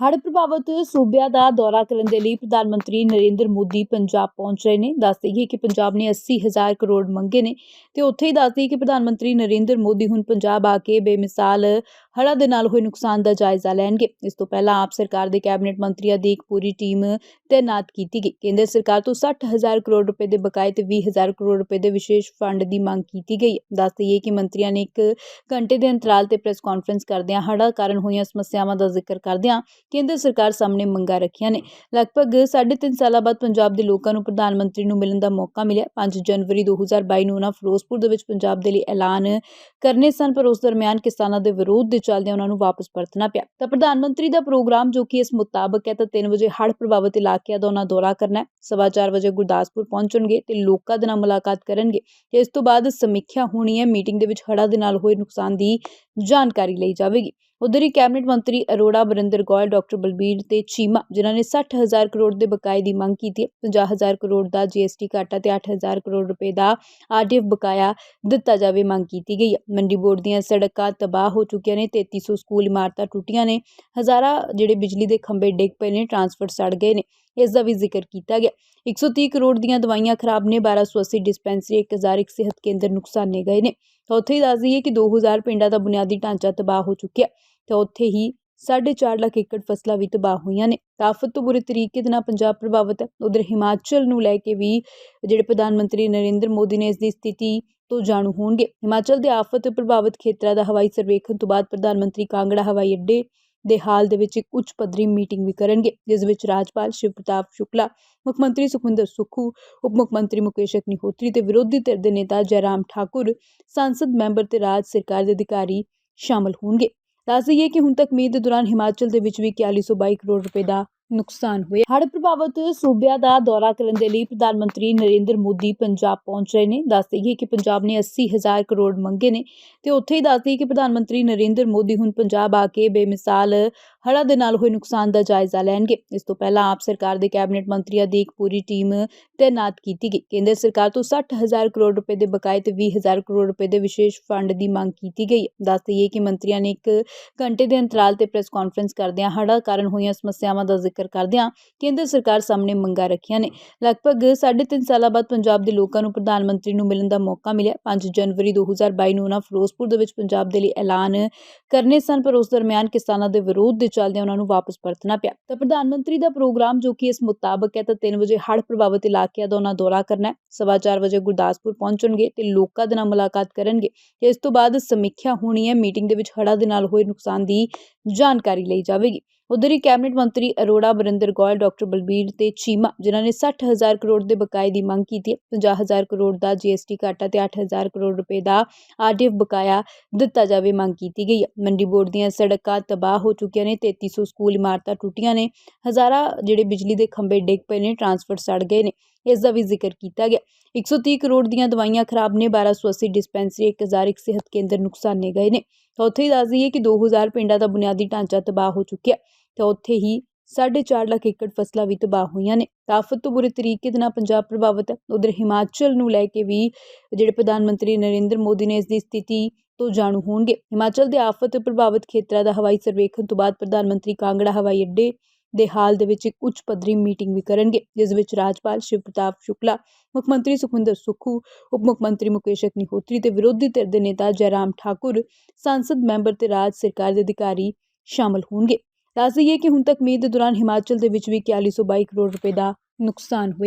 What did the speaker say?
ਹੜ੍ਹ ਪ੍ਰਭਾਵਿਤ ਸੂਬਿਆਂ ਦਾ ਦੌਰਾ ਕਰਨ ਦੇ ਲਈ ਪ੍ਰਧਾਨ ਮੰਤਰੀ ਨਰਿੰਦਰ ਮੋਦੀ ਪੰਜਾਬ ਪਹੁੰਚ ਰਹੇ ਨੇ। ਦੱਸ ਦੇਈਏ ਕਿ ਪੰਜਾਬ ਨੇ 80000 ਕਰੋੜ ਮੰਗੇ ਨੇ ਤੇ ਉੱਥੇ ਹੀ ਦੱਸ ਦੇਈਏ ਕਿ ਪ੍ਰਧਾਨ ਮੰਤਰੀ ਨਰਿੰਦਰ ਮੋਦੀ ਹੁਣ ਪੰਜਾਬ ਆ ਕੇ ਬੇਮਿਸਾਲ ਹੜ੍ਹਾਂ ਦੇ ਨਾਲ ਹੋਏ ਨੁਕਸਾਨ ਦਾ ਜਾਇਜ਼ਾ ਲੈਣਗੇ। ਇਸ ਤੋਂ ਪਹਿਲਾਂ ਆਪ ਸਰਕਾਰ ਦੇ ਕੈਬਨਿਟ ਮੰਤਰੀਆਂ ਦੀ ਇੱਕ ਪੂਰੀ ਟੀਮ ਤੈਨਾਤ ਕੀਤੀ ਗਈ। ਕੇਂਦਰ ਸਰਕਾਰ ਤੋਂ 60000 ਕਰੋੜ ਰੁਪਏ ਦੇ ਬਕਾਏ ਤੇ 20000 ਕਰੋੜ ਰੁਪਏ ਦੇ ਵਿਸ਼ੇਸ਼ ਫੰਡ ਦੀ ਮੰਗ ਕੀਤੀ ਗਈ। ਦੱਸ ਦੇਈਏ ਕਿ ਮੰਤਰੀਆਂ ਨੇ ਇੱਕ ਘੰਟੇ ਦੇ ਅੰਤਰਾਲ ਤੇ ਪ੍ਰੈਸ ਕਾਨਫਰੰਸ ਕਰਦਿਆਂ ਹੜ੍ਹਾਂ ਕਾਰਨ ਹੋਈਆਂ ਸਮੱਸਿਆਵਾਂ ਦਾ ਜ਼ਿਕਰ ਕਰਦਿਆਂ ਕੇਂਦਰ ਸਰਕਾਰ ਸਾਹਮਣੇ ਮੰਗਾਂ ਰੱਖੀਆਂ ਨੇ। ਲਗਭਗ 3.5 ਸਾਲਾਂ ਬਾਅਦ ਪੰਜਾਬ ਦੇ ਲੋਕਾਂ ਨੂੰ ਪ੍ਰਧਾਨ ਮੰਤਰੀ ਨੂੰ ਮਿਲਣ ਦਾ ਮੌਕਾ ਮਿਲਿਆ। 5 ਜਨਵਰੀ 2022 ਨੂੰ ਉਹਨਾਂ ਫਿਰੋਜ਼ਪੁਰ ਦੇ ਵਿੱਚ ਪੰਜਾਬ ਦੇ ਲਈ ਐਲਾਨ ਕਰਨੇ ਸਨ, ਪਰ ਉਸ ਦਰਮਿਆਨ ਕਿਸਾਨਾਂ ਦੇ ਵਿਰੋਧ ਦੇ ਚੱਲਦਿਆਂ ਉਹਨਾਂ ਨੂੰ ਵਾਪਸ ਪਰਤਣਾ ਪਿਆ। ਤਾਂ ਪ੍ਰਧਾਨ ਮੰਤਰੀ ਦਾ ਪ੍ਰੋਗਰਾਮ ਜੋ ਕਿ ਇਸ ਮੁਤਾਬਕ ਹੈ ਤਾਂ 3 ਵਜੇ ਹੜ੍ਹ ਪ੍ਰਭਾਵਿਤ ਇਲਾਕਿਆਂ ਦਾ ਉਹਨਾਂ ਦੌਰਾ ਕਰਨਾ ਹੈ। ਸਵਾ ਚਾਰ ਵਜੇ ਗੁਰਦਾਸਪੁਰ ਪਹੁੰਚਣਗੇ ਤੇ ਲੋਕਾਂ ਦੇ ਨਾਲ ਮੁਲਾਕਾਤ ਕਰਨਗੇ ਤੇ ਇਸ ਤੋਂ ਬਾਅਦ ਸਮੀਖਿਆ ਹੋਣੀ ਹੈ। ਮੀਟਿੰਗ ਦੇ ਵਿੱਚ ਹੜ੍ਹਾਂ ਦੇ ਨਾਲ ਹੋਏ ਨੁਕਸਾਨ ਦੀ ਜਾਣਕਾਰੀ ਲਈ ਜਾਵੇਗੀ। ਉਧਰ ਹੀ ਕੈਬਨਿਟ ਮੰਤਰੀ ਅਰੋੜਾ ਬਰਿੰਦਰ ਗੋਇਲ ਡਾਕਟਰ ਬਲਬੀਰ ਤੇ ਚੀਮਾ, ਜਿਨ੍ਹਾਂ ਨੇ 60000 ਕਰੋੜ ਦੇ ਬਕਾਏ ਦੀ ਮੰਗ ਕੀਤੀ ਹੈ। 50000 ਕਰੋੜ ਦਾ ਜੀਐਸਟੀ ਘਾਟਾ ਤੇ 8000 ਕਰੋੜ ਰੁਪਏ ਦਾ ਆਰਡੀਐਫ ਬਕਾਇਆ ਦਿੱਤਾ ਜਾਵੇ ਮੰਗ ਕੀਤੀ ਗਈ ਹੈ। ਮੰਡੀ ਬੋਰਡ ਦੀਆਂ ਸੜਕਾਂ ਤਬਾਹ ਹੋ ਚੁੱਕੀਆਂ ਨੇ 3300 ਸਕੂਲ ਇਮਾਰਤਾਂ ਟੁੱਟੀਆਂ ਨੇ, ਹਜ਼ਾਰਾਂ ਜਿਹੜੇ ਬਿਜਲੀ ਦੇ ਖੰਭੇ ਡਿੱਗ ਪਏ ਨੇ, ਟਰਾਂਸਫਰ ਸੜ ਗਏ ਨੇ, ਇਸ ਦਾ ਵੀ ਜ਼ਿਕਰ ਕੀਤਾ ਗਿਆ। 130 ਕਰੋੜ ਦੀਆਂ ਦਵਾਈਆਂ ਖਰਾਬ ਨੇ 1280 ਡਿਸਪੈਂਸਰੀ 1001 ਸਿਹਤ ਕੇਂਦਰ ਨੁਕਸਾਨੇ ਗਏ ਨੇ। ਤਾਂ ਉੱਥੇ ਹੀ ਦੱਸ ਦਈਏ ਕਿ 2000 ਪਿੰਡਾਂ ਦਾ ਬੁਨਿਆਦੀ ਢਾਂਚਾ ਤਬਾਹ ਹੋ ਚੁੱਕਿਆ। ਤਾਂ ਉੱਥੇ ਹੀ 4.5 ਲੱਖ ਏਕੜ ਫਸਲਾਂ ਵੀ ਤਬਾਹ ਹੋਈਆਂ ਨੇ। ਤਾਫਤ ਤੋਂ ਬੁਰੇ ਤਰੀਕੇ ਦੇ ਨਾਲ ਪੰਜਾਬ ਪ੍ਰਭਾਵਿਤ ਹੈ। ਉਧਰ ਹਿਮਾਚਲ ਨੂੰ ਲੈ ਕੇ ਵੀ ਜਿਹੜੇ ਪ੍ਰਧਾਨ ਮੰਤਰੀ ਨਰਿੰਦਰ ਮੋਦੀ ਨੇ ਇਸ ਦੀ ਸਥਿਤੀ ਤੋਂ ਜਾਣੂ ਹੋਣਗੇ। ਹਿਮਾਚਲ ਦੇ ਆਫਤ ਪ੍ਰਭਾਵਿਤ ਖੇਤਰਾਂ ਦਾ ਹਵਾਈ ਸਰਵੇਖਣ ਤੋਂ ਬਾਅਦ ਪ੍ਰਧਾਨ ਮੰਤਰੀ ਕਾਂਗੜਾ ਹਵਾਈ ਅੱਡੇ ਦੇ ਹਾਲ ਦੇ ਵਿੱਚ ਇੱਕ ਉੱਚ ਪੱਧਰੀ ਮੀਟਿੰਗ ਵੀ ਕਰਨਗੇ, ਜਿਸ ਵਿੱਚ ਰਾਜਪਾਲ ਸ਼ਿਵ ਪ੍ਰਤਾਪ ਸ਼ੁਕਲਾ, ਮੁੱਖ ਮੰਤਰੀ ਸੁਖਵਿੰਦਰ ਸੁੱਖੂ, ਉਪ ਮੁੱਖ ਮੰਤਰੀ ਮੁਕੇਸ਼ ਅਗਨੀਹੋਤਰੀ ਤੇ ਵਿਰੋਧੀ ਧਿਰ ਦੇ ਨੇਤਾ ਜੈਰਾਮ ਠਾਕੁਰ, ਸੰਸਦ ਮੈਂਬਰ ਤੇ ਰਾਜ ਸਰਕਾਰ ਦੇ ਅਧਿਕਾਰੀ ਸ਼ਾਮਲ ਹੋਣਗੇ। ਦੱਸ ਦਈਏ ਕਿ ਹੁਣ ਤੱਕ ਮੀਂਹ ਦੇ ਦੌਰਾਨ ਹਿਮਾਚਲ ਦੇ ਵਿੱਚ ਵੀ 4122 ਕਰੋੜ ਰੁਪਏ ਦਾ ਨੁਕਸਾਨ ਹੋਇਆ। ਹੜ੍ਹ ਪ੍ਰਭਾਵਿਤ ਸੂਬਿਆਂ ਦਾ ਦੌਰਾ ਕਰਨ ਦੇ ਲਈ ਪ੍ਰਧਾਨ ਮੰਤਰੀ ਨਰਿੰਦਰ ਮੋਦੀ ਪੰਜਾਬ ਪਹੁੰਚ ਰਹੇ ਨੇ। ਦੱਸ ਦਈਏ ਕਿ ਪੰਜਾਬ ਨੇ 80000 ਕਰੋੜ ਮੰਗੇ ਨੇ ਤੇ ਉੱਥੇ ਹੀ ਦੱਸ ਦਈਏ ਕਿ ਪ੍ਰਧਾਨ ਮੰਤਰੀ ਨਰਿੰਦਰ ਮੋਦੀ ਹੁਣ ਪੰਜਾਬ ਆ ਕੇ ਬੇਮਿਸਾਲ ਹੜ੍ਹਾਂ ਦੇ ਨਾਲ ਹੋਏ ਨੁਕਸਾਨ ਦਾ ਜਾਇਜ਼ਾ ਲੈਣਗੇ। ਇਸ ਤੋਂ ਪਹਿਲਾਂ ਆਪ ਸਰਕਾਰ ਦੇ ਕੈਬਨਿਟ ਮੰਤਰੀਆਂ ਦੀ ਇੱਕ ਪੂਰੀ ਟੀਮ ਤੈਨਾਤ ਕੀਤੀ ਗਈ। ਕੇਂਦਰ ਸਰਕਾਰ ਤੋਂ 60000 ਕਰੋੜ ਰੁਪਏ ਦੇ ਬਕਾਏ ਤੇ 20000 ਕਰੋੜ ਰੁਪਏ ਦੇ ਵਿਸ਼ੇਸ਼ ਫੰਡ ਦੀ ਮੰਗ ਕੀਤੀ ਗਈ। ਦੱਸ ਦਈਏ ਕਿ ਮੰਤਰੀਆਂ ਨੇ ਇੱਕ ਘੰਟੇ ਦੇ ਅੰਤਰਾਲ ਤੇ ਪ੍ਰੈਸ ਕਾਨਫਰੰਸ ਕਰਦਿਆਂ ਹੜ੍ਹਾਂ ਕਾਰਨ ਹੋਈਆਂ ਸਮੱਸਿਆਵਾਂ ਦਾ ਜ਼ਿਕਰ ਕਰਦਿਆਂ ਕੇਂਦਰ ਸਰਕਾਰ ਸਾਹਮਣੇ ਮੰਗਾਂ ਰੱਖੀਆਂ ਨੇ। ਲਗਭਗ 3.5 ਸਾਲਾਂ ਬਾਅਦ ਪੰਜਾਬ ਦੇ ਲੋਕਾਂ ਨੂੰ ਪ੍ਰਧਾਨ ਮੰਤਰੀ ਨੂੰ ਮਿਲਣ ਦਾ ਮੌਕਾ ਮਿਲਿਆ। 5 ਜਨਵਰੀ 2022 ਨੂੰ ਉਹਨਾਂ ਫਿਰੋਜ਼ਪੁਰ ਦੇ ਵਿੱਚ ਪੰਜਾਬ ਦੇ ਲਈ ਐਲਾਨ ਕਰਨੇ ਸਨ, ਪਰ ਉਸ ਦਰਮਿਆਨ ਕਿਸਾਨਾਂ ਦੇ ਵਿਰੋਧ ਦੇ ਚੱਲਦਿਆਂ ਉਹਨਾਂ ਨੂੰ ਵਾਪਸ ਪਰਤਣਾ ਪਿਆ। ਤਾਂ ਪ੍ਰਧਾਨ ਮੰਤਰੀ ਦਾ ਪ੍ਰੋਗਰਾਮ ਜੋ ਕਿ ਇਸ ਮੁਤਾਬਕ ਹੈ, ਤਾਂ 3 ਵਜੇ ਹੜ੍ਹ ਪ੍ਰਭਾਵਿਤ ਇਲਾਕਿਆਂ ਦਾ ਉਹਨਾਂ ਦੌਰਾ ਕਰਨਾ ਹੈ। ਸਵਾ ਚਾਰ ਵਜੇ ਗੁਰਦਾਸਪੁਰ ਪਹੁੰਚਣਗੇ ਤੇ ਲੋਕਾਂ ਦੇ ਨਾਲ ਮੁਲਾਕਾਤ ਕਰਨਗੇ। ਤੇ ਇਸ ਤੋਂ ਬਾਅਦ ਸਮੀਖਿਆ ਹੋਣੀ ਹੈ। ਮੀਟਿੰਗ ਦੇ ਵਿੱਚ ਹੜ੍ਹਾਂ ਦੇ ਨਾਲ ਹੋਏ ਨੁਕਸਾਨ ਦੀ ਜਾਣਕਾਰੀ ਲਈ ਜਾਵੇਗੀ। ਉਧਰ ਹੀ ਕੈਬਨਿਟ ਮੰਤਰੀ ਅਰੋੜਾ ਬਰਿੰਦਰ ਗੋਇਲ ਡਾਕਟਰ ਬਲਬੀਰ ਤੇ ਚੀਮਾ, ਜਿਨ੍ਹਾਂ ਨੇ 60000 ਕਰੋੜ ਦੇ ਬਕਾਏ ਦੀ ਮੰਗ ਕੀਤੀ ਹੈ। 50000 ਕਰੋੜ ਦਾ ਜੀਐਸਟੀ ਘਾਟਾ ਤੇ 8000 ਕਰੋੜ ਰੁਪਏ ਦਾ ਆਰਡੀਐਫ ਬਕਾਇਆ ਦਿੱਤਾ ਜਾਵੇ ਮੰਗ ਕੀਤੀ ਗਈ ਹੈ। ਮੰਡੀ ਬੋਰਡ ਦੀਆਂ ਸੜਕਾਂ ਤਬਾਹ ਹੋ ਚੁੱਕੀਆਂ ਨੇ 3300 ਸਕੂਲ ਇਮਾਰਤਾਂ ਟੁੱਟੀਆਂ ਨੇ, ਹਜ਼ਾਰਾਂ ਜਿਹੜੇ ਬਿਜਲੀ ਦੇ ਖੰਭੇ ਡਿੱਗ ਪਏ ਨੇ, ਟਰਾਂਸਫਰ ਸੜ ਗਏ ਨੇ, ਇਸ ਦਾ ਵੀ ਜ਼ਿਕਰ ਕੀਤਾ ਗਿਆ। 130 ਕਰੋੜ ਦੀਆਂ ਦਵਾਈਆਂ ਖਰਾਬ ਨੇ 1280 ਡਿਸਪੈਂਸਰੀ 1001 ਸਿਹਤ ਕੇਂਦਰ ਨੁਕਸਾਨੇ ਗਏ ਨੇ। ਤਾਂ ਉੱਥੇ ਹੀ ਦੱਸ ਦਈਏ ਕਿ 2000 ਪਿੰਡਾਂ ਦਾ ਬੁਨਿਆਦੀ ਢਾਂਚਾ ਤਬਾਹ ਹੋ ਚੁੱਕਿਆ ਤਾਂ ਉੱਥੇ ਹੀ 4.5 ਲੱਖ ਏਕੜ ਫਸਲਾਂ ਵੀ ਤਬਾਹ ਹੋਈਆਂ ਨੇ। ਤਾਫਤ ਤੋਂ ਬੁਰੇ ਤਰੀਕੇ ਦੇ ਨਾਲ ਪੰਜਾਬ ਪ੍ਰਭਾਵਿਤ ਹੈ। ਉਧਰ ਹਿਮਾਚਲ ਨੂੰ ਲੈ ਕੇ ਵੀ ਜਿਹੜੇ ਪ੍ਰਧਾਨ ਮੰਤਰੀ ਨਰਿੰਦਰ ਮੋਦੀ ਨੇ ਇਸ ਦੀ ਸਥਿਤੀ ਤੋਂ ਜਾਣੂ ਹੋਣਗੇ। ਹਿਮਾਚਲ ਦੇ ਆਫਤ ਪ੍ਰਭਾਵਿਤ ਖੇਤਰਾਂ ਦਾ ਹਵਾਈ ਸਰਵੇਖਣ ਤੋਂ ਬਾਅਦ ਪ੍ਰਧਾਨ ਮੰਤਰੀ ਕਾਂਗੜਾ ਹਵਾਈ ਅੱਡੇ ਦੇ ਹਾਲ ਦੇ ਵਿੱਚ ਇੱਕ ਉੱਚ ਪੱਧਰੀ ਮੀਟਿੰਗ ਵੀ ਕਰਨਗੇ, ਜਿਸ ਵਿੱਚ ਰਾਜਪਾਲ ਸ਼ਿਵ ਪ੍ਰਤਾਪ ਸ਼ੁਕਲਾ, ਮੁੱਖ ਮੰਤਰੀ ਸੁਖਵਿੰਦਰ ਸੁੱਖੂ, ਉਪ ਮੁੱਖ ਮੰਤਰੀ ਮੁਕੇਸ਼ ਅਗਨੀਹੋਤਰੀ ਤੇ ਵਿਰੋਧੀ ਧਿਰ ਦੇ ਨੇਤਾ ਜੈਰਾਮ ਠਾਕੁਰ, ਸੰਸਦ ਮੈਂਬਰ ਤੇ ਰਾਜ ਸਰਕਾਰ ਦੇ ਅਧਿਕਾਰੀ ਸ਼ਾਮਲ ਹੋਣਗੇ। ਦੱਸ ਦਈਏ ਕਿ ਹੁਣ ਤੱਕ ਮੀਂਹ ਦੇ ਦੌਰਾਨ ਹਿਮਾਚਲ ਦੇ ਵਿੱਚ ਵੀ 4122 ਕਰੋੜ ਰੁਪਏ ਦਾ ਨੁਕਸਾਨ ਹੋਇਆ।